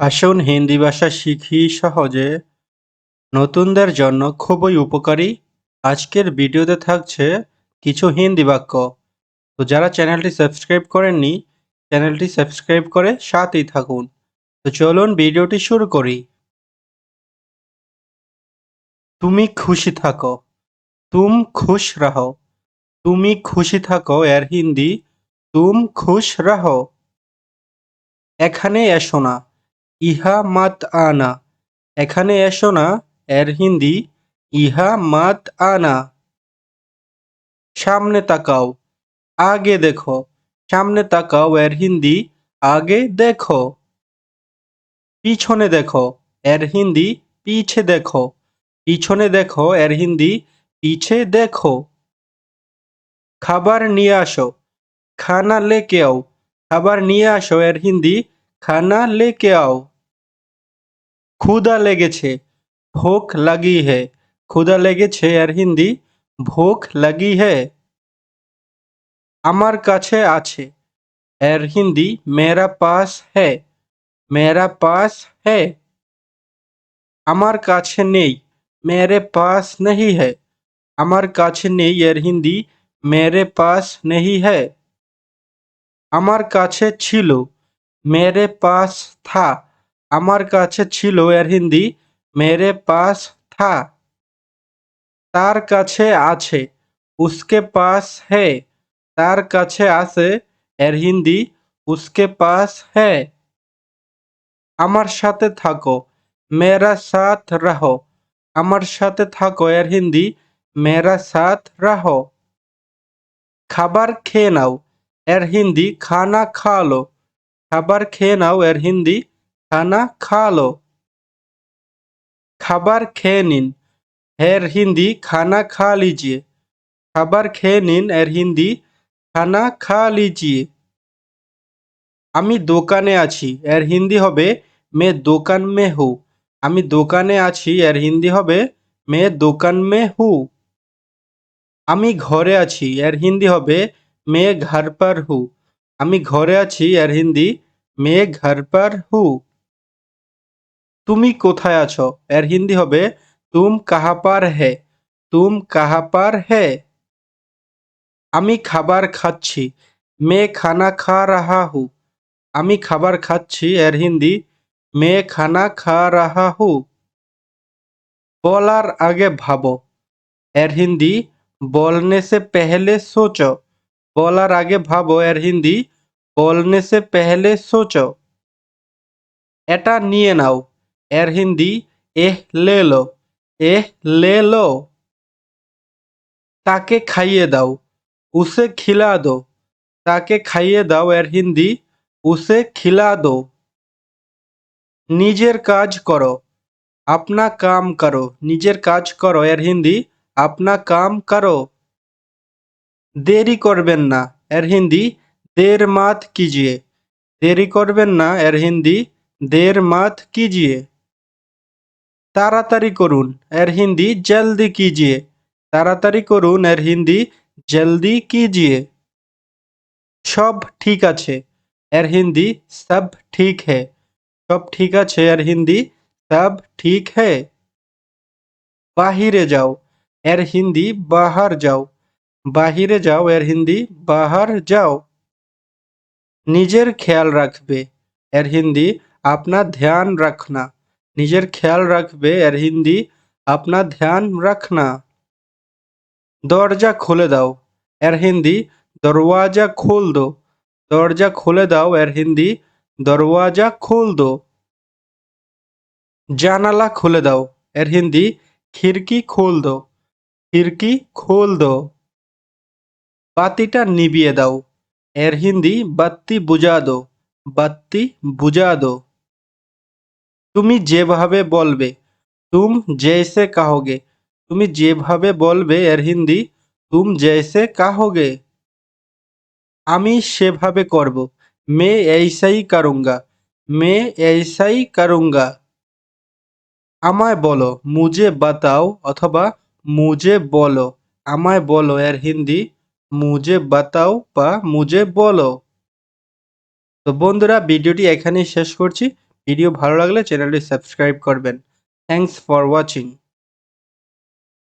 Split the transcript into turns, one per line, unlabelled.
আসুন হিন্দি ভাষা শিখি সহজে। নতুনদের জন্য খুবই উপকারী। আজকের ভিডিওতে থাকছে কিছু হিন্দি বাক্য। তো যারা চ্যানেলটি সাবস্ক্রাইব করেননি, চ্যানেলটি সাবস্ক্রাইব করে সাথেই থাকুন। তো চলুন ভিডিওটি শুরু করি। তুমি খুশি থাকো। তুম খুশ রহো। তুমি খুশি থাকো এর হিন্দি। তুম খুশ রহো। এখানে এসো না। ইহা মাত আনা। এখানে এসো না, এর হিন্দি, ইহা মাত আনা। সামনে তাকাও, আগে দেখো। সামনে তাকাও, এর হিন্দি, আগে দেখো। পিছনে দেখো, এর হিন্দি, পিছে দেখো। পিছনে দেখো, এর হিন্দি, পিছে দেখো। খাবার নিয়ে আসো। খানা লেকে আও। খাবার নিয়ে আসো, এর হিন্দি খানা লেকে আও ক্ষুদা লেগেছে ভোক লাগি হে ক্ষুদা লেগেছে এর হিন্দি ভোক লাগি হে আমার কাছে আছে এর হিন্দি মেরা পাস হে মেরা পাস হে আমার কাছে নেই মেরে পাস নেই হে আমার কাছে নেই এর হিন্দি মেরে পাস নেই হে আমার কাছে ছিল মেরে পাস থা আমার কাছে ছিল এর হিন্দি মেরে পাস থা তার কাছে আছে উসকে পাস হে তার কাছে আছে এর হিন্দি উসকে পাস হে আমার সাথে থাকো মেরা সাথ রহো আমার সাথে থাকো এর হিন্দি মেরা সাথ রহো খাবার খেয়ে নাও এর হিন্দি খানা খালো খাবার খেয়ে নাও এর হিন্দি। খানা খালো। খাবার খেয়ে নিন। এর হিন্দি খানা খা লিজিয়ে। খাবার খেয়ে নিন এর হিন্দি খানা খা লিজিয়ে। আমি দোকানে আছি, এর হিন্দি হবে মে দোকান মে হু। আমি দোকানে আছি, এর হিন্দি হবে মে দোকান মে হু। আমি ঘরে আছি, এর হিন্দি হবে মে ঘর পর হু। আমি ঘরে আছি এর হিন্দি মে ঘর পর হু। তুমি কোথায় আছো? এর হিন্দি হবে, তুম কাহা পার হে? তুম কাহা পার হে? আমি খাবার খাচ্ছি। মে খানা খা রাহা হু। আমি খাবার খাচ্ছি এর হিন্দি মে খানা খা রাহা হু। বলার আগে ভাবো। এর হিন্দি বলনে সে পেহলে সোচো। বলার আগে ভাবো এর হিন্দি বলনে সে পেহলে সোচো এটা নিয়ে নাও এর হিন্দি এহ লে লো এহ লে লো তাকে খাইয়ে দাও উসে খিলা দো তাকে খাইয়ে দাও এর হিন্দি উসে খিলা দো নিজের কাজ করো আপনা কাম করো নিজের কাজ করো এর হিন্দি আপনা কাম করো দেরি করবেন না। এর হিন্দি দের মাত কিজিয়ে। দেরি করবেন না, এর হিন্দি দের মাত কিজিয়ে। তাড়াতাড়ি করুন, এর হিন্দি, জলদি কিজিয়ে। তাড়াতাড়ি করুন, এর হিন্দি, জলদি কিজিয়ে। সব ঠিক আছে। এর হিন্দি, সব ঠিক হে। সব ঠিক আছে, এর হিন্দি, সব ঠিক হে। বাহিরে যাও। এর হিন্দি, বাহার যাও। বাহিরে যাও, এর হিন্দি। বাহার যাও। নিজের খেয়াল রাখবে, এর হিন্দি। আপনা ধ্যান রাখনা নিজের খেয়াল রাখবে, এর হিন্দি। আপনা ধ্যান রাখনা দরজা খুলে দাও, এর হিন্দি। দরওয়াজা খোল দো। দরজা খুলে দাও, এর হিন্দি। দরওয়াজা খোল দো। জানালা খুলে দাও, এর হিন্দি। খিড়কি খোল দো। খিড়কি খোল দো। বাতিটা নিভিয়ে দাও। এর হিন্দি বাত্তি বুঝা দো, বাত্তি বুঝা দো। তুমি যেভাবে বলবে, তুম জৈসে কাহোগে। তুমি যেভাবে বলবে এর হিন্দি, তুম জৈসে কাহোগে। আমি সেভাবে করব, মে এইসাই করুঙ্গা, মে এইসাই করুঙ্গা। আমায় বলো মুজে বাতাও অথবা মুজে বলো, আমায় বলো এর হিন্দি। মুজে বাতাও বা মুজে বলো। তো বন্ধুরা, ভিডিওটি এখানেই শেষ করছি। ভিডিও ভালো লাগলে চ্যানেলটি সাবস্ক্রাইব করবেন। Thanks for watching